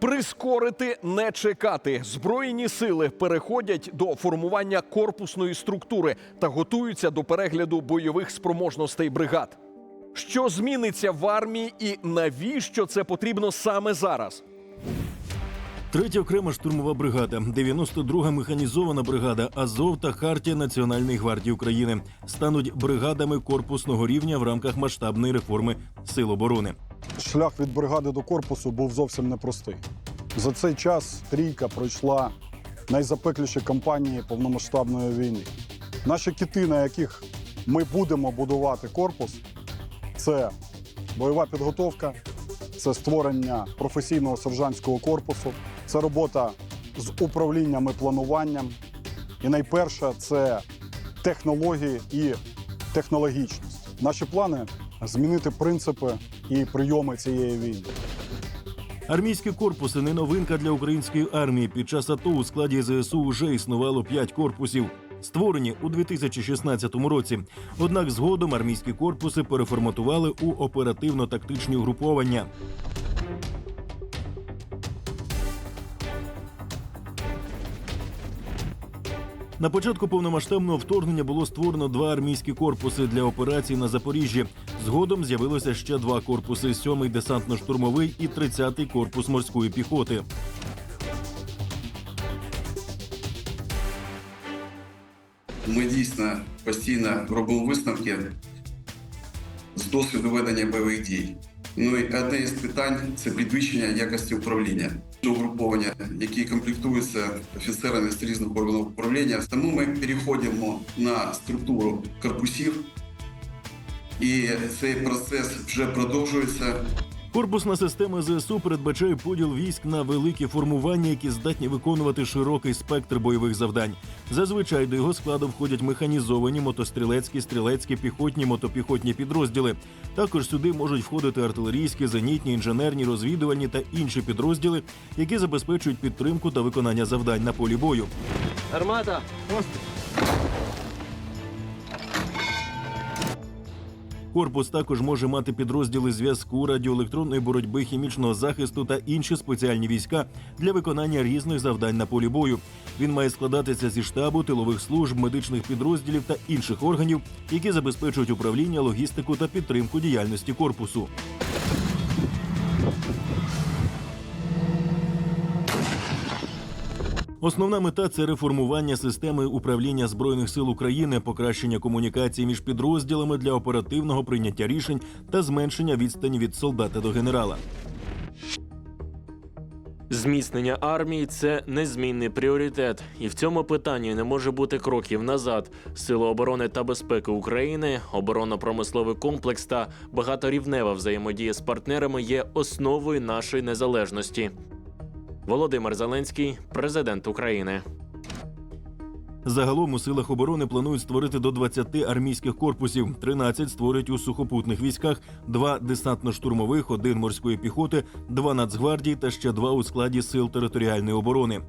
Прискорити не чекати. Збройні сили переходять до формування корпусної структури та готуються до перегляду бойових спроможностей бригад. Що зміниться в армії і навіщо це потрібно саме зараз? Третя окрема штурмова бригада, 92-га механізована бригада Азов та Хартія Національної гвардії України стануть бригадами корпусного рівня в рамках масштабної реформи сил оборони. Шлях від бригади до корпусу був зовсім непростий. За цей час трійка пройшла найзапекліші кампанії повномасштабної війни. Наші кити, на яких ми будемо будувати корпус, це бойова підготовка, це створення професійного сержантського корпусу, це робота з управлінням і плануванням. І найперше це технології і технологічність. Наші плани змінити принципи і прийоми цієї війни. Армійські корпуси не новинка для української армії. Під час АТО у складі ЗСУ вже існувало п'ять корпусів. Створені у 2016 році. Однак згодом армійські корпуси переформатували у оперативно-тактичні угруповання. На початку повномасштабного вторгнення було створено два армійські корпуси для операцій на Запоріжжі. Згодом з'явилося ще два корпуси: сьомий десантно-штурмовий і 30-й корпус морської піхоти. Ми дійсно постійно робимо висновки з досвіду ведення бойових дій. Ну і одне із питань це підвищення якості управління. Угруповання, які комплектуються офіцерами з різних органів управління. Тому ми переходимо на структуру корпусів, і цей процес вже продовжується. Корпусна система ЗСУ передбачає поділ військ на великі формування, які здатні виконувати широкий спектр бойових завдань. Зазвичай до його складу входять механізовані мотострілецькі, стрілецькі, піхотні, мотопіхотні підрозділи. Також сюди можуть входити артилерійські, зенітні, інженерні, розвідувальні та інші підрозділи, які забезпечують підтримку та виконання завдань на полі бою. Армата! Корпус також може мати підрозділи зв'язку, радіоелектронної боротьби, хімічного захисту та інші спеціальні війська для виконання різних завдань на полі бою. Він має складатися зі штабу, тилових служб, медичних підрозділів та інших органів, які забезпечують управління, логістику та підтримку діяльності корпусу. Основна мета це реформування системи управління збройних сил України, покращення комунікації між підрозділами для оперативного прийняття рішень та зменшення відстані від солдата до генерала. Зміцнення армії це незмінний пріоритет, і в цьому питанні не може бути кроків назад. Сили оборони та безпеки України, оборонно-промисловий комплекс та багаторівнева взаємодія з партнерами є основою нашої незалежності. Володимир Зеленський, президент України. Загалом у силах оборони планують створити до 20 армійських корпусів, 13 створять у сухопутних військах, 2 десантно-штурмових, 1 морської піхоти, 2 нацгвардії та ще 2 у складі сил територіальної оборони.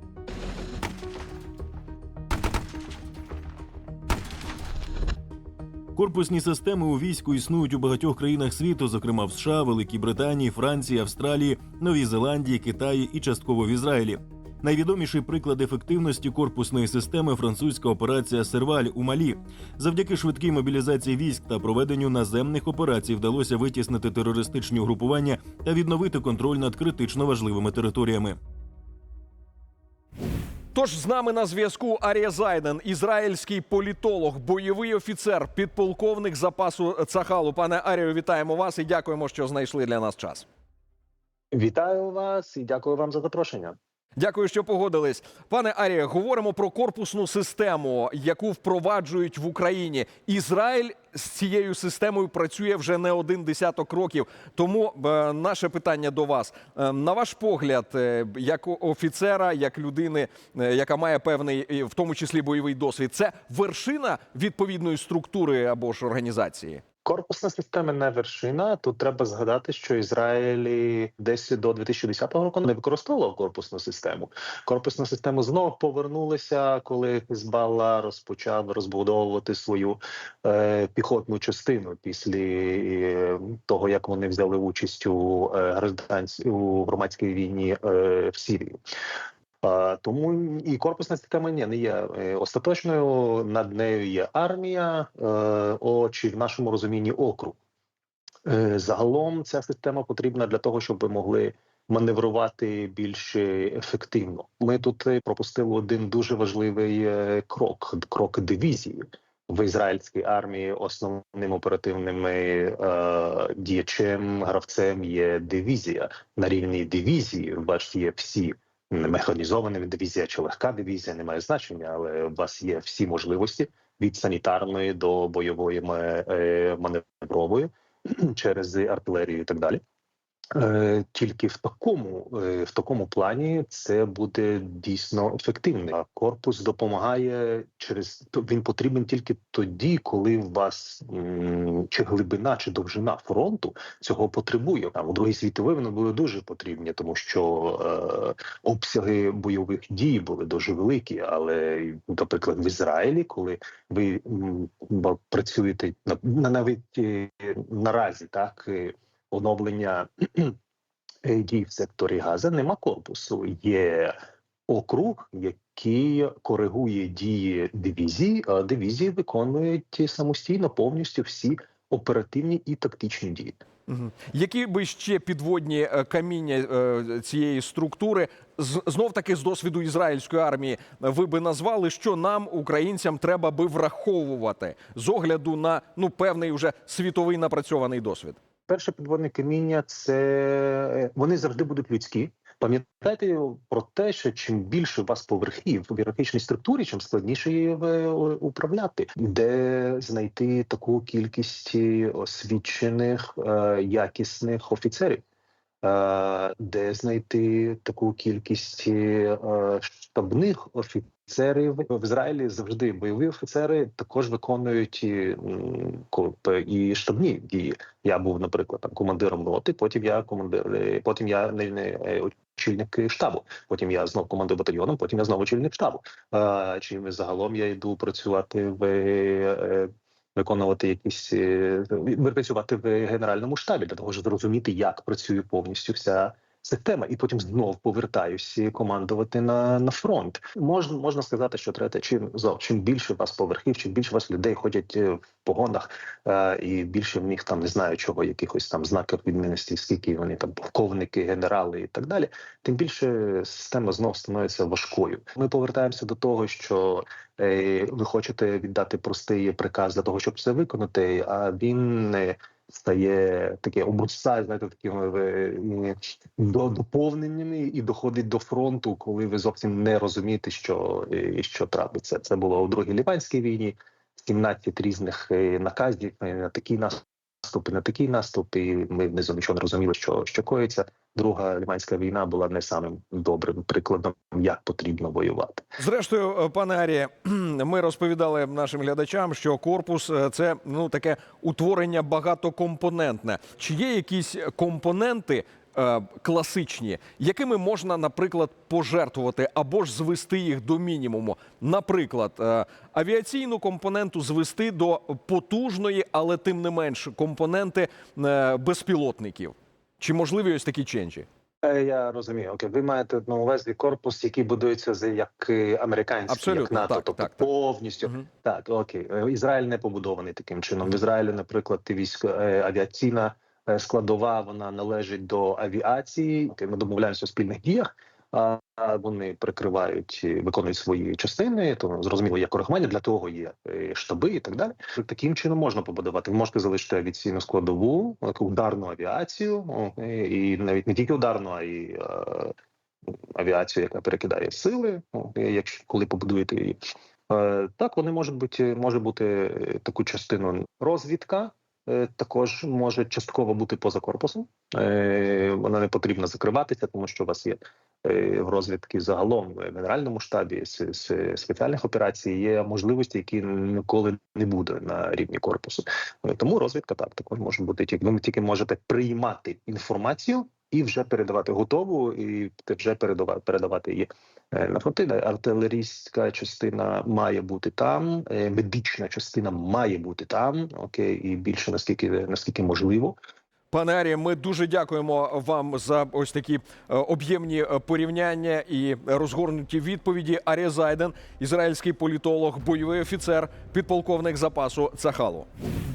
Корпусні системи у війську існують у багатьох країнах світу, зокрема в США, Великій Британії, Франції, Австралії, Новій Зеландії, Китаї і частково в Ізраїлі. Найвідоміший приклад ефективності корпусної системи французька операція Серваль у Малі. Завдяки швидкій мобілізації військ та проведенню наземних операцій вдалося витіснити терористичні угрупування та відновити контроль над критично важливими територіями. Тож з нами на зв'язку Арія Зайден, ізраїльський політолог, бойовий офіцер, підполковник запасу Цахалу. Пане Арію, вітаємо вас і дякуємо, що знайшли для нас час. Вітаю вас і дякую вам за запрошення. Дякую, що погодились. Пане Арія, говоримо про корпусну систему, яку впроваджують в Україні. Ізраїль з цією системою працює вже не один десяток років. Тому е, наше питання до вас. Е, на ваш погляд, е, як офіцера, як людини, яка має певний, в тому числі бойовий досвід, це вершина відповідної структури або ж організації? Корпусна система не вершина. Тут треба згадати, що Ізраїлі десь до 2010 року не використовував корпусну систему. Корпусна система знову повернулася, коли Хизбалла розпочав розбудовувати свою е, піхотну частину після е, того, як вони взяли участь у е, граждансь... у громадській війні е, в Сирії. Тому і корпусна система не є е, остаточною. Над нею є армія, е, о, чи в нашому розумінні округ. Е, загалом ця система потрібна для того, щоб ви могли маневрувати більш ефективно. Ми тут пропустили один дуже важливий крок крок дивізії. В ізраїльській армії основним оперативним е, діячем гравцем є дивізія на рівні дивізії. Бачите, є всі механізована дивізія чи легка дивізія, не має значення, але у вас є всі можливості від санітарної до бойової е, маневрової через артилерію і так далі. Е, Тільки в такому, е, в такому плані це буде дійсно ефективно. Корпус допомагає через він потрібен тільки тоді, коли у вас чи глибина, чи довжина фронту цього потребує. Там у другій світовій вони були дуже потрібні, тому що е, обсяги бойових дій були дуже великі. Але, наприклад, в Ізраїлі, коли ви працюєте на, на навіть е, наразі, так оновлення е, дій в секторі Газа, нема корпусу. Є округ, який коригує дії дивізії, а дивізії виконують самостійно повністю всі оперативні і тактичні дії. Які би ще підводні е, каміння е, цієї структури знов таки з досвіду ізраїльської армії ви би назвали, що нам, українцям, треба би враховувати з огляду на ну певний уже світовий напрацьований досвід? Перше підводне каміння це е, вони завжди будуть людські. Пам'ятайте про те, що чим більше у вас поверхів в ієрархічній структурі, чим складніше її е, управляти, де знайти таку кількість освічених е, якісних офіцерів. Е, Де знайти таку кількість е, штабних офіцерів в Ізраїлі завжди бойові офіцери також виконують і, і штабні дії. Я був, наприклад, там командиром роти, потім я командир, е, потім я не, не очільник штабу. Потім я знов командую батальйоном, потім я знову очільник штабу. Чим загалом я йду працювати в виконувати якісь випрацювати працювати в генеральному штабі для того, щоб зрозуміти, як працює повністю вся система, і потім знов повертаюся командувати на, на фронт. Можна можна сказати, що третє, чим чим більше вас поверхів, чим більше вас людей ходять е, в погонах, е, і більше в них там не знаю чого, якихось там знаків відмінності, скільки вони там полковники, генерали і так далі. Тим більше система знов становиться важкою. Ми повертаємося до того, що е, ви хочете віддати простий приказ для того, щоб це виконати, а він не стає таке обрусає, знаєте, такими е, до доповненнями і доходить до фронту, коли ви зовсім не розумієте, що, е, що трапиться. Це було у другій ліванській війні. 17 різних е, наказів на такий наступ, і на такий наступ, і ми внизу нічого не розуміли, що, що коїться. Друга ліманська війна була не самим добрим прикладом, як потрібно воювати. Зрештою, е, пане Аріє, ми розповідали нашим глядачам, що корпус е, це ну таке утворення багатокомпонентне. Чи є якісь компоненти е, класичні, якими можна, наприклад, пожертвувати або ж звести їх до мінімуму? Наприклад, е, авіаційну компоненту звести до потужної, але тим не менш компоненти е, безпілотників. Чи можливі ось такі ченджі? Е, Я розумію. Окей, ви маєте на увазі корпус, який будується як е, американський, Абсолютно, як НАТО, так, тобто так, так. повністю. Мгм. Так, окей, Е, Ізраїль не побудований таким чином. В Ізраїлі, наприклад, військо авіаційна складова вона належить до авіації. Ми домовляємося у спільних діях. А вони прикривають, е, виконують свої частини. То зрозуміло, є коригування для того є е, штаби і так далі. Таким чином можна побудувати. Ви можете залишити авіаційну складову, ударну авіацію, е, і навіть не тільки ударну, а й е, авіацію, яка перекидає сили. е, Якщо коли побудуєте її. Е, Так, вони можуть бути може бути е, таку частину розвідка. Е, Також може частково бути поза корпусом. Е, Вона не потрібно закриватися, тому що у вас є е, в розвідки загалом в генеральному штабі з, з спеціальних операцій є можливості, які ніколи не буде на рівні корпусу. Тому розвідка так також може бути тільки ви тільки можете приймати інформацію і вже передавати готову, і вже передавати передавати її е, на фронти. Артилерійська частина має бути там, е, медична частина має бути там. Окей, і більше наскільки наскільки можливо. Пане Арі, ми дуже дякуємо вам за ось такі е, об'ємні порівняння і розгорнуті відповіді. Арія Зайден, ізраїльський політолог, бойовий офіцер, підполковник запасу Цахалу.